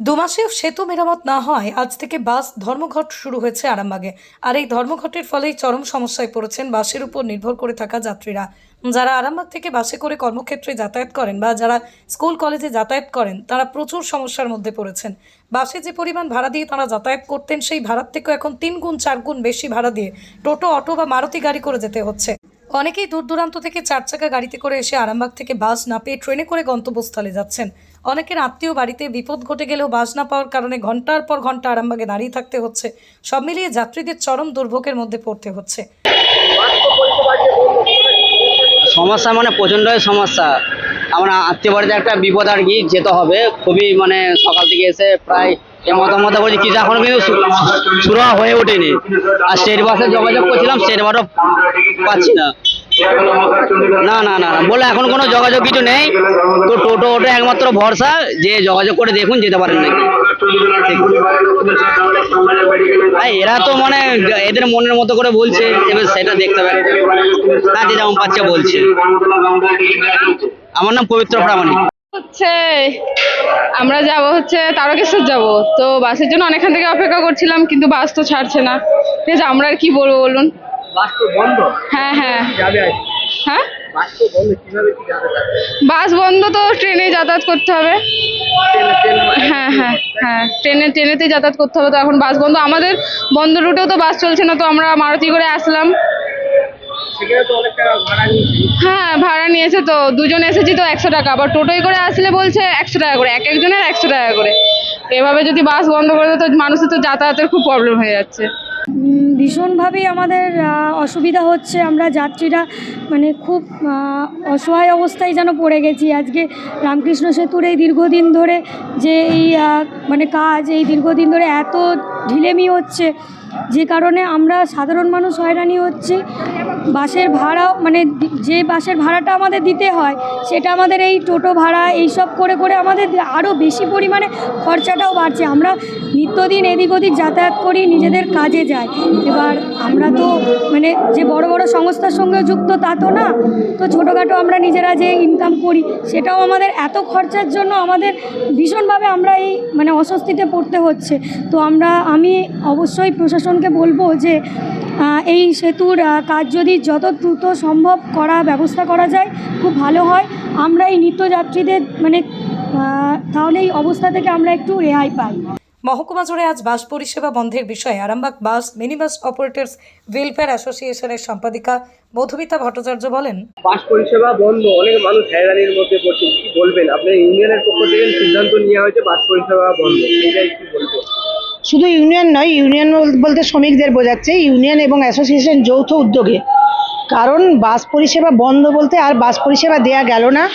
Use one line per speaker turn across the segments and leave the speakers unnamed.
দুমাসেও সেতু মেরামত না হয়, আজ থেকে বাস ধর্মঘট শুরু হয়েছে আরামবাগে। আর এই ধর্মঘটের ফলেই চরম সমস্যায় পড়েছেন বাসের উপর নির্ভর করে থাকা যাত্রীরা। যারা আরামবাগ থেকে বাসে করে কর্মক্ষেত্রে যাতায়াত করেন বা যারা স্কুল, কলেজে যাতায়াত করেন, তারা প্রচুর সমস্যার মধ্যে পড়েছেন। বাসে যে পরিমাণ ভাড়া দিয়ে তারা যাতায়াত করতেন, সেই ভাড়ার থেকেও এখন তিন গুণ, চার গুণ বেশি ভাড়া দিয়ে টোটো, অটো বা মারুতি গাড়ি করে যেতে হচ্ছে। অনেকেই দূর দূরান্ত থেকে চার চাকা গাড়িতে করে এসে আরামবাগ থেকে বাস না পেয়ে ট্রেনে করে গন্তব্যস্থলে যাচ্ছেন। অনেকের আত্মীয় বাড়িতে বিপদ ঘটে গেলেও বাস না পাওয়ার কারণে ঘণ্টার পর ঘণ্টা আরামবাগে দাঁড়িয়ে থাকতে হচ্ছে। সব মিলিয়ে যাত্রীদের চরম দুর্ভোগের মধ্যে পড়তে হচ্ছে।
সমস্যা মানে প্রচণ্ডই সমস্যা। আমার আত্মীয় বাড়িতে একটা বিপদ আর কি, যেতে হবে। খুবই মানে সকাল থেকে এসে প্রায় এ মতামত বলছি কিছু এখনও কিন্তু শুরু হয়ে ওঠেনি। আর স্টেট বাসে যোগাযোগ করছিলাম স্টেট বাসও পাচ্ছি না। না না না না, বলে এখন কোনো যোগাযোগ কিছু নেই। তো টোটো ওটা একমাত্র ভরসা যে যোগাযোগ করে দেখুন যেতে পারেন নাকি। এরা তো মানে এদের মনের মতো করে বলছে, এবার সেটা দেখতে হবে না যে যেমন পাচ্ছে বলছে। আমার নাম পবিত্র প্রামাণিক।
হচ্ছে, আমরা যাব হচ্ছে তারকেশ্বর যাব। তো বাসের জন্য অনেকক্ষণ থেকে অপেক্ষা করছিলাম, কিন্তু বাস তো ছাড়ছে না। ঠিক আছে, আমরা আর কি বলব বলুন?
বাস তো বন্ধ।
হ্যাঁ হ্যাঁ।
যাবে
হ্যাঁ?
বাস তো বন্ধ কীভাবে কি যাবে
বাস বন্ধ তো ট্রেনে যাতায়াত করতে হবে। হ্যাঁ হ্যাঁ হ্যাঁ। ট্রেনে ট্রেনেতেই যাতায়াত করতে হবে তো এখন বাস বন্ধ। আমাদের বন্ধ রুটেও তো বাস চলছে না তো আমরা মারুতি করে আসলাম। হ্যাঁ ভাড়া নিয়েছে তো। দুজন এসেছি তো একশো টাকা। আবার টোটোয় করে আসলে বলছে একশো টাকা করে। এক একজনের একশো টাকা করে। এভাবে যদি বাস বন্ধ করে দেয় তো মানুষের তো যাতায়াতের খুব প্রবলেম হয়ে যাচ্ছে।
ভীষণভাবেই আমাদের অসুবিধা হচ্ছে। আমরা যাত্রীরা মানে খুব অসহায় অবস্থায় যেন পড়ে গেছি। আজকে রামকৃষ্ণ সেতুর এই দীর্ঘদিন ধরে যে এই মানে কাজ, এই দীর্ঘদিন ধরে এত ঢিলেমি হচ্ছে, যে কারণে আমরা সাধারণ মানুষ হয়রানি হচ্ছে। বাসের ভাড়া মানে যে বাসের ভাড়াটা আমাদের দিতে হয়, সেটা আমাদের এই টোটো ভাড়া, এইসব করে করে আমাদের আরও বেশি পরিমাণে খরচাটাও বাড়ছে। আমরা নিত্যদিন এদিক ওদিক যাতায়াত করি, নিজেদের কাজে যাই। এবার আমরা তো মানে যে বড় বড় সংস্থার সঙ্গে যুক্ত তা তো না। তো ছোটোখাটো আমরা নিজেরা যে ইনকাম করি, সেটাও আমাদের এত খরচার জন্য আমাদের ভীষণভাবে আমরা এই মানে অস্বস্তিতে পড়তে হচ্ছে। তো আমরা, আমি অবশ্যই প্রশাসনকে বলব যে এই সেতুর কাজ যদি যত দ্রুত সম্ভব করা ব্যবস্থা করা যায় খুব ভালো হয়। আমরা এই নিত্যযাত্রীদের মানে আহ, তাহলে এই অবস্থা থেকে আমরা একটু রেহাই পাই।
মহকুমা জুড়ে আজ বাস পরিষেবা বন্ধের বিষয়ে Arambagh bus mini bus operators welfare অ্যাসোসিয়েশনের সম্পাদিকা মধুমিতা ভট্টাচার্য বলেন
বাস পরিষেবা বন্ধ অনেক মানুষ হয়রানির মধ্যে পড়ছে কি বলবেন? আপনার ইউনিয়নের পক্ষ থেকে সিদ্ধান্ত নেওয়া হয়েছে বাস পরিষেবা বন্ধ এইটাই কি বলবেন?
শুধু ইউনিয়ন নয়, ইউনিয়ন বল- বলতে শ্রমিকদের বোঝাচ্ছে, ইউনিয়ন এবং অ্যাসোসিয়েশন যৌথ উদ্যোগে। কারণ বাস পরিষেবা বন্ধ বলতে আর বাস পরিষেবা দেয়া গেল না।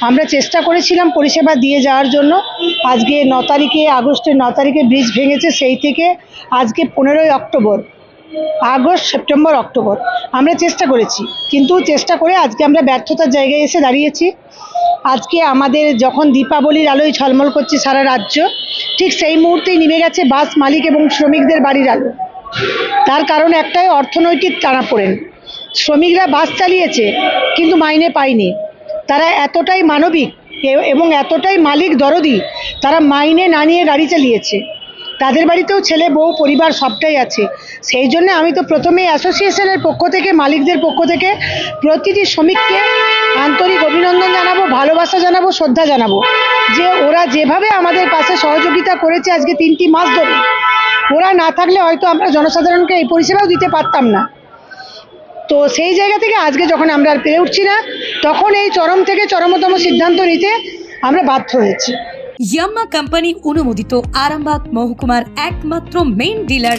আমরা চেষ্টা করেছিলাম পরিষেবা দিয়ে যাওয়ার জন্য। আজকে ন তারিখে, আগস্টের ন তারিখে ব্রিজ ভেঙেছে, সেই থেকে আজকে পনেরোই অক্টোবর, আগস্ট, সেপ্টেম্বর, অক্টোবর। আমরা চেষ্টা করেছি, কিন্তু চেষ্টা করে আজকে আমরা ব্যর্থতার জায়গায় এসে দাঁড়িয়েছি। আজকে আমাদের যখন দীপাবলির আলোয় ঝলমল করছে সারা রাজ্য, ঠিক সেই মুহূর্তেই নেমে গেছে বাস মালিক এবং শ্রমিকদের বাড়ির আলো। তার কারণ একটাই, অর্থনৈতিক টানাপোড়েন। শ্রমিকরা বাস চালিয়েছে, কিন্তু মাইনে পায়নি। তারা এতটাই মানবিক এবং এতটাই মালিক দরদি, তারা মাইনে না নিয়ে গাড়ি চালিয়েছে। তাদের বাড়িতেও ছেলে, বউ, পরিবার সবটাই আছে। সেই জন্য আমি তো প্রথমেই অ্যাসোসিয়েশনের পক্ষ থেকে, মালিকদের পক্ষ থেকে প্রতিটি শ্রমিককে আন্তরিক অভিনন্দন জানাব, ভালোবাসা জানাব, শ্রদ্ধা জানাব। যে ওরা যেভাবে আমাদের পাশে সহযোগিতা করেছে আজকে তিনটি মাস ধরে, ওরা না থাকলে হয়তো আমরা জনসাধারণকে এই পরিষেবাও দিতে পারতাম না। তো সেই জায়গা থেকে আজকে যখন আমরা আর পেরে উঠছি না, তখন এই চরম থেকে চরমতম সিদ্ধান্ত নিতে আমরা বাধ্য হয়েছি।
ইয়াম্মা কোম্পানি অনুমোদিত আরামবাগ মহকুমার একমাত্র main dealer